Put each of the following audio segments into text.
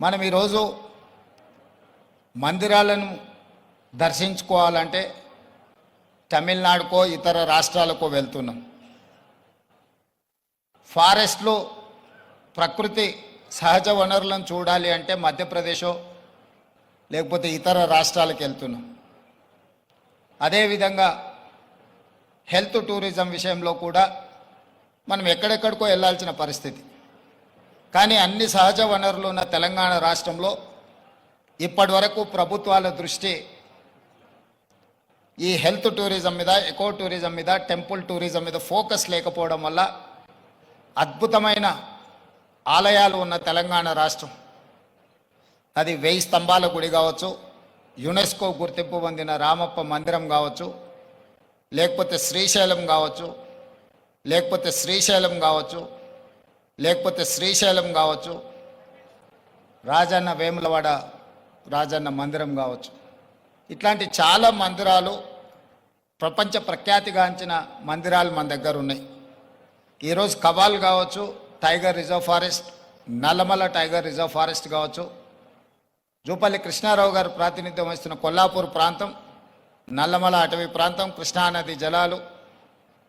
మనం ఈరోజు మందిరాలను దర్శించుకోవాలంటే తమిళనాడుకో ఇతర రాష్ట్రాలకో వెళ్తున్నాం. ఫారెస్ట్లో ప్రకృతి సహజ వనరులను చూడాలి అంటే మధ్యప్రదేశో లేకపోతే ఇతర రాష్ట్రాలకు వెళ్తున్నాం. అదేవిధంగా హెల్త్ టూరిజం విషయంలో కూడా మనం ఎక్కడెక్కడికో వెళ్ళాల్సిన పరిస్థితి. కానీ అన్ని సహజ వనరులు ఉన్న తెలంగాణ రాష్ట్రంలో ఇప్పటి వరకు ప్రభుత్వాల దృష్టి ఈ హెల్త్ టూరిజం మీద ఎకో టూరిజం మీద టెంపుల్ టూరిజం మీద ఫోకస్ లేకపోవడం వల్ల అద్భుతమైన ఆలయాలు ఉన్న తెలంగాణ రాష్ట్రం. అది వెయ్యి స్తంభాల గుడి కావచ్చు యునెస్కో గుర్తింపు పొందిన రామప్ప మందిరం కావచ్చు లేకపోతే శ్రీశైలం కావచ్చు లేకపోతే శ్రీశైలం కావచ్చు లేకపోతే శ్రీశైలం కావచ్చు రాజన్న వేములవాడ రాజన్న మందిరం కావచ్చు. ఇట్లాంటి చాలా మందిరాలు ప్రపంచ ప్రఖ్యాతిగాంచిన మందిరాలు మన దగ్గర ఉన్నాయి. ఈరోజు కబాల్ కావచ్చు tiger reserve forest Nallamala tiger reserve forest కావచ్చు జూపల్లి కృష్ణారావు గారు ప్రాతినిధ్యం వహిస్తున్న కొల్లాపూర్ ప్రాంతం నల్లమల అటవీ ప్రాంతం కృష్ణానది జలాలు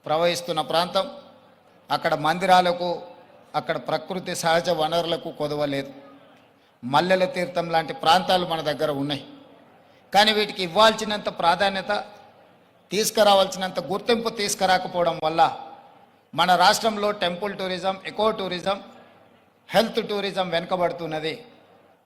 ప్రవహిస్తున్న ప్రాంతం అక్కడ మందిరాలకు అక్కడ ప్రకృతి సహజ వనరులకు కొదవలేదు. మల్లెల తీర్థం లాంటి ప్రాంతాలు మన దగ్గర ఉన్నాయి. కానీ వీటికి ఇవ్వాల్సినంత ప్రాధాన్యత తీసుకురావాల్సినంత గుర్తింపు తీసుకురాకపోవడం వల్ల మన రాష్ట్రంలో temple tourism eco tourism health tourism వెనుకబడుతున్నది.